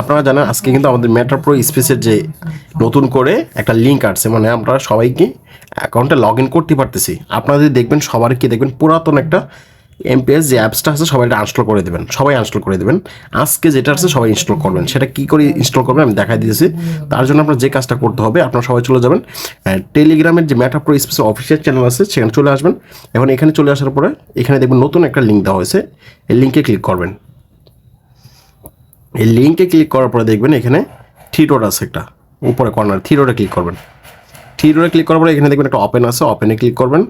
আপনারা জানেন, আজকে কিন্তু আমাদের মেটার প্রো স্পেসের যে নতুন করে একটা লিঙ্ক আসছে মানে আমরা সবাইকে অ্যাকাউন্টে লগ ইন করতে পারতেছি। আপনারা যদি দেখবেন সবার কি দেখবেন, পুরাতন একটা এমপিএস যে অ্যাপসটা আছে, সবাই এটা আনস্টল করে দেবেন। সবাই আনস্টল করে দেবেন। আজকে যেটা আছে, সবাই ইনস্টল করবেন। সেটা কি করে ইনস্টল করবেন, আমি দেখাই দিয়েছি তার জন্য আপনার যে কাজটা করতে হবে, আপনারা সবাই চলে যাবেন। টেলিগ্রামের যে Meta Pro Space official channel আছে, সেখানে চলে আসবেন। এখন এখানে চলে আসার পরে, এখানে দেখবেন নতুন একটা লিঙ্ক দেওয়া হয়েছে। এই লিঙ্কে ক্লিক করবেন। এই লিঙ্কে ক্লিক করার পরে দেখবেন এখানে ডট আছে একটা। উপরে কর্নার ডটে ক্লিক করবেন। ডটে ক্লিক করার পরে এখানে দেখবেন একটা ওপেন আছে ওপেনে ক্লিক করবেন।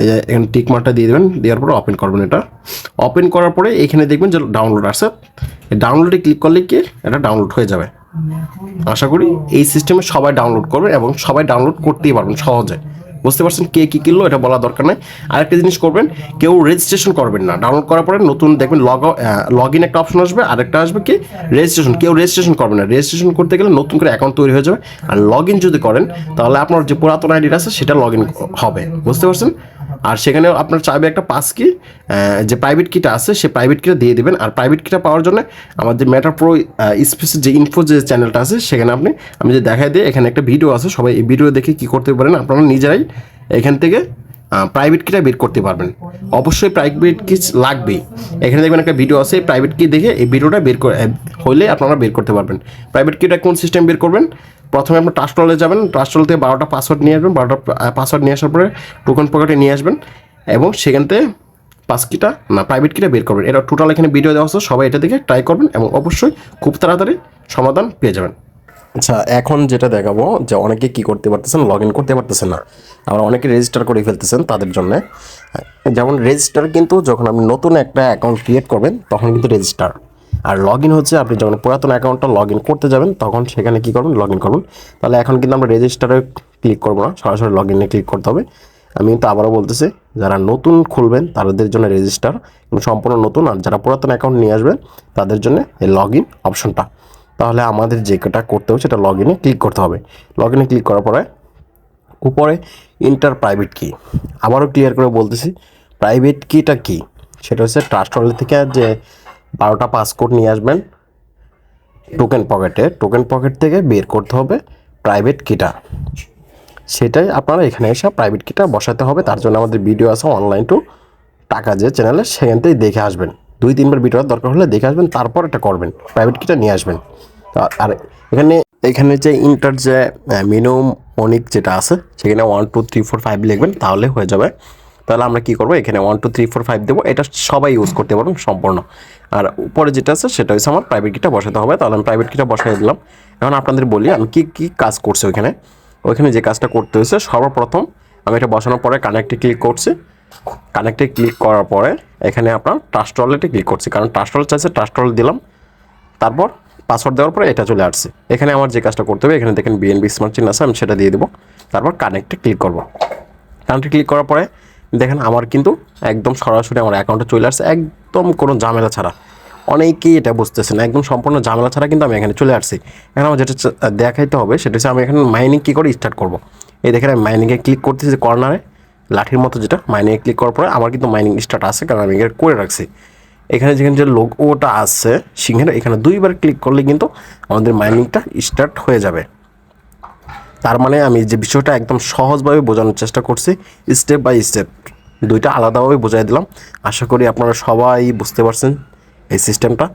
এই যে এখানে টিক মার্কটা দিয়ে দেবেন, দেওয়ার পরে ওপেন করবেন এটা। ওপেন করার পরে এখানে দেখবেন যে ডাউনলোড আছে এই ডাউনলোডে ক্লিক করলে কি? এটা ডাউনলোড হয়ে যাবে। আশা করি এই সিস্টেমে সবাই ডাউনলোড করবে এবং সবাই ডাউনলোড করতেই পারবেন সহজে। বুঝতে পারছেন কে কী কিনলো, এটা বলা দরকার নেই। আরেকটা জিনিস করবেন, কেউ রেজিস্ট্রেশন করবেন না। ডাউনলোড করার পরে নতুন দেখবেন লগ লগ ইন একটা অপশন আসবে, আরেকটা আসবে কি? রেজিস্ট্রেশন কেউ রেজিস্ট্রেশন করবেন না। রেজিস্ট্রেশন করতে গেলে নতুন করে অ্যাকাউন্ট তৈরি হয়ে যাবে। আর লগ ইন যদি করেন, তাহলে আপনার যে পুরাতন আইডিটা আছে, সেটা লগ ইন হবে। বুঝতে পারছেন? আর সেখানে আপনার চাইবে একটা পাস কি যে প্রাইভেট কিটা আছে, সে প্রাইভেট কিটা দিয়ে দেবেন। আর প্রাইভেট কিটা পাওয়ার জন্য আমাদের ম্যাটার প্রো স্পেস যে ইনফো যে চ্যানেলটা আছে, সেখানে আপনি, আমি যে দেখাই দিই, এখানে একটা ভিডিও আছে, সবাই এই ভিডিও দেখে কী করতে পারেন, আপনারা নিজেরাই এখান থেকে প্রাইভেট কিটা বের করতে পারবেন। অবশ্যই প্রাইভেট কি লাগবেই। এখানে দেখবেন একটা ভিডিও আছে প্রাইভেট কি দেখে এই ভিডিওটা বের করে হলে আপনারা বের করতে পারবেন। প্রাইভেট কিটা কোন সিস্টেম বের করবেন? প্রথমে আপনার ট্রাস্টলে যাবেন ট্রাস্টল থেকে বারোটা পাসওয়ার্ড নিয়ে আসবেন, বারোটা পাসওয়ার্ড নিয়ে আসার পরে টোকন পকেটে নিয়ে আসবেন এবং সেখান থেকে পাস কিটা না প্রাইভেট কিটা বের করবেন। এটা টোটাল এখানে ভিডিও দেওয়া আছে, সবাই এটা দেখে ট্রাই করবেন এবং অবশ্যই খুব তাড়াতাড়ি সমাধান পেয়ে যাবেন। আচ্ছা এখন যেটা দেখাবো যে অনেকে কি করতে পারতেছেন লগ ইন করতে পারতেছেন না। আবার অনেকে রেজিস্টার করে ফেলতেছেন তাদের জন্য। যেমন রেজিস্টার কিন্তু যখন আপনি নতুন একটা অ্যাকাউন্ট ক্রিয়েট করবেন, তখন কিন্তু রেজিস্টার আর লগ ইন হচ্ছে আপনি যখন পুরাতন অ্যাকাউন্টটা লগ ইন করতে যাবেন, তখন সেখানে কী করবেন লগ ইন করবেন তাহলে এখন কিন্তু আমরা রেজিস্টারে ক্লিক করব না, সরাসরি লগ ইনে ক্লিক করতে হবে। আমি কিন্তু আবারও বলতেছি, যারা নতুন খুলবেন, তাদের জন্য রেজিস্টার সম্পূর্ণ নতুন, আর যারা পুরাতন অ্যাকাউন্ট নিয়ে আসবেন, তাদের জন্য এই লগ ইন অপশনটা তাহলে আমাদের যেটা করতে হবে সেটা লগ ইনে ক্লিক করতে হবে। লগ ইনে ক্লিক করার পরে উপরে ইন্টার প্রাইভেট কি আবারও ক্লিয়ার করে বলতেছি প্রাইভেট কিটা কি? সেটা হচ্ছে ট্রাস্ট ওয়ালেট থেকে যে বারোটা পাসকোড নিয়ে আসবেন টোকেন পকেটে টোকেন পকেট থেকে বের করতে হবে প্রাইভেট কিটা সেটাই আপনারা এখানে এসে প্রাইভেট কিটা বসাতে হবে। তার জন্য আমাদের ভিডিও আছে অনলাইন টু টাকা যে চ্যানেলে সেখান থেকে দেখে আসবেন। দুই তিনবার ভিডিওর দরকার হলে দেখে আসবেন, তারপর এটা করবেন। প্রাইভেট কিটা নিয়ে আসবেন। আর এখানে এখানে যে ইন্টার যে মিনিমাম মনিক যেটা আছে, সেখানে one two three four five লিখবেন, তাহলে হয়ে যাবে। তাহলে আমরা কি করব? এখানে one two three four five দেবো। এটা সবাই ইউজ করতে পারবেন সম্পূর্ণ। আর উপরে যেটা আছে, সেটা হচ্ছে আমার প্রাইভেট কিটা বসাতে হবে। তাহলে আমি প্রাইভেট কিটা বসাই দিলাম। এখন আপনাদের বলি, আমি কি কি কাজ করছি ওইখানে? ওইখানে যে কাজটা করতে হয়েছে, সর্বপ্রথম আমি এটা বসানোর পরে কানেক্টে ক্লিক করছি। কানেক্টে ক্লিক করার পরে এখানে আপনার ট্রাস্ট ওয়ালেটে ক্লিক করছি। কারণ ট্রাস্ট ওয়ালেট চাইছে ট্রাস্ট ওয়ালেট দিলাম। তারপর পাসওয়ার্ড দেওয়ার পরে এটা চলে আসছে। এখানে আমার যে কাজটা করতে হবে, এখানে দেখেন বিএনবি স্মার্ট চিহ্ন আছে, আমি সেটা দিয়ে দেবো। তারপর কানেক্টে ক্লিক করব। কানেক্টে ক্লিক করার পরে দেখেন আমার কিন্তু একদম সরাসরি আমার অ্যাকাউন্টে চলে আসছে, একদম কোনো ঝামেলা ছাড়া। অনেকেই এটা বুঝতেছে না, একদম সম্পূর্ণ ঝামেলা ছাড়া কিন্তু আমি এখানে চলে আসছি। এখন আমার যেটা দেখাইতে হবে, সেটা হচ্ছে আমি এখানে মাইনিং কী করে স্টার্ট করব? এই দেখেন আমি মাইনিংয়ে ক্লিক করতেছি কর্নারে লাঠির মতো যেটা মাইনিংয়ে ক্লিক করার পরে আমার কিন্তু মাইনিং স্টার্ট আছে, কারণ আমি এখানে করে রাখছি। এখানে যেখানে যে লোগোটা আছে সিংহের এখানে দুইবার ক্লিক করলে কিন্তু আমাদের মাইনিংটা স্টার্ট হয়ে যাবে। তার মানে আমি যে বিষয়টা একদম সহজভাবে বোঝানোর চেষ্টা করছি স্টেপ বাই স্টেপ দুইটা আলাদাভাবে বোঝাই দিলাম। আশা করি আপনারা সবাই বুঝতে পারছেন এই সিস্টেমটা